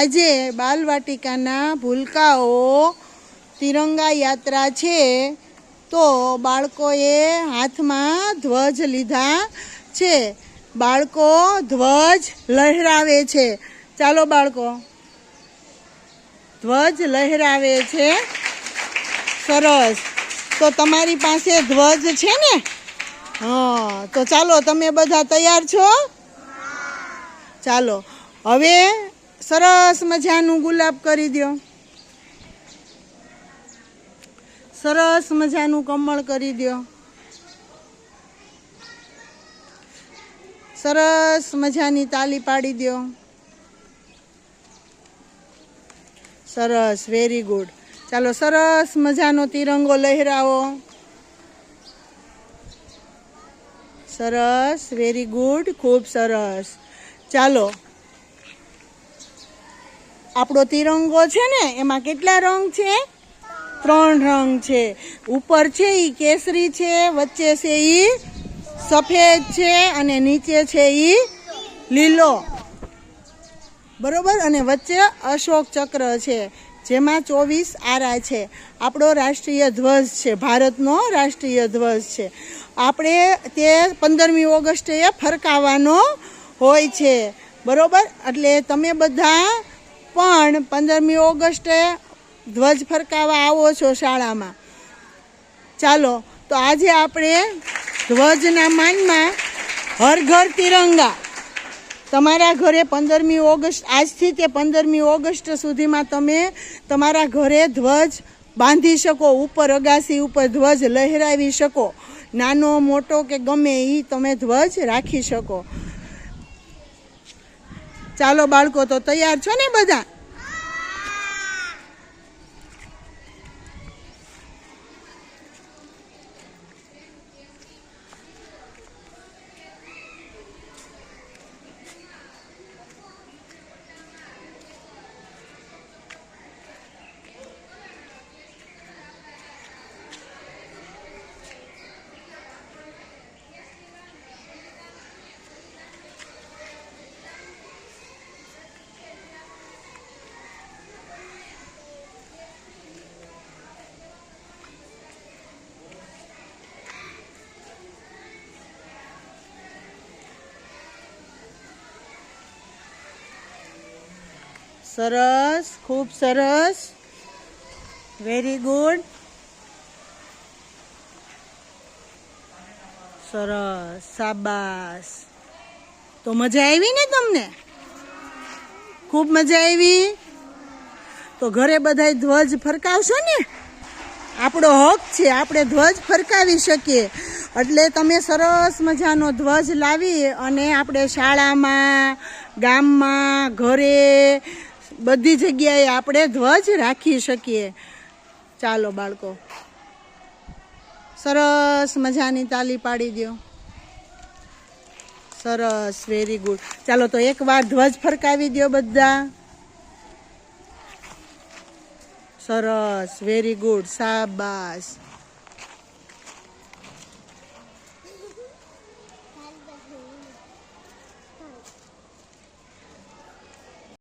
આજે બાલવાટિકાના ભૂલકાઓ તિરંગા યાત્રા છે, તો બાળકોએ હાથમાં ધ્વજ લીધા છે. બાળકો ધ્વજ લહેરાવે છે. ચાલો બાળકો. ધ્વજ લહેરાવે છે. સરસ. તો તમારી પાસે ધ્વજ છે ને? હા, તો ચાલો, તમે બધા તૈયાર છો? ચાલો. હવે સરસ મજાનું ગુલાબ કરી દો સરસ મજાનું કમળ કરી દો સરસ મજાની તાલી પાડી દો સરસ વેરી ગુડ ચાલો, સરસ મજાનો તિરંગો લહેરાવો. સરસ વેરી ગુડ ખૂબ સરસ. ચાલો આપણો તિરંગો છે ને, એમાં કેટલા રંગ છે? ત્રણ રંગ છે. ઉપર છે એ કેસરી છે, વચ્ચે છે એ સફેદ છે અને નીચે છે એ લીલો. બરોબર? અને વચ્ચે અશોક ચક્ર છે, જેમાં ચોવીસ આરા છે. આપણો રાષ્ટ્રીય ધ્વજ છે, ભારતનો રાષ્ટ્રીય ધ્વજ છે. આપણે તે પંદરમી ઓગસ્ટે ફરકાવવાનો હોય છે. બરોબર? એટલે તમે બધા પણ પંદરમી ઓગસ્ટે ધ્વજ ફરકાવા આવો છો શાળામાં. ચાલો, તો આજે આપણે ધ્વજના માનમાં હર ઘર તિરંગા. તમારા ઘરે પંદરમી ઓગસ્ટ, આજથી તે પંદરમી ઓગસ્ટ સુધીમાં તમે તમારા ઘરે ધ્વજ બાંધી શકો, ઉપર અગાસી ઉપર ધ્વજ લહેરાવી શકો. નાનો, મોટો કે ગમે એ તમે ધ્વજ રાખી શકો. ચાલો બાળકો તો તૈયાર છો ને બધા? સરસ, ખૂબ સરસ. વેરી ગુડ સરસ સાબાસ તો મજા આવી ને તમને? ખૂબ મજા આવી. તો ઘરે બધાય ધ્વજ ફરકાવશો ને? આપણો હક છે, આપણે ધ્વજ ફરકાવી શકીએ. એટલે તમે સરસ મજાનો ધ્વજ લાવી અને આપણે શાળામાં, ગામમાં, ઘરે બધી જગ્યાએ આપણે ધ્વજ રાખી શકીએ. ચાલો બાળકો. સરસ મજાની તાલી પાડી દો સરસ વેરી ગુડ ચાલો તો એકવાર ધ્વજ ફરકાવી દો બધા. સરસ વેરી ગુડ શાબાશ.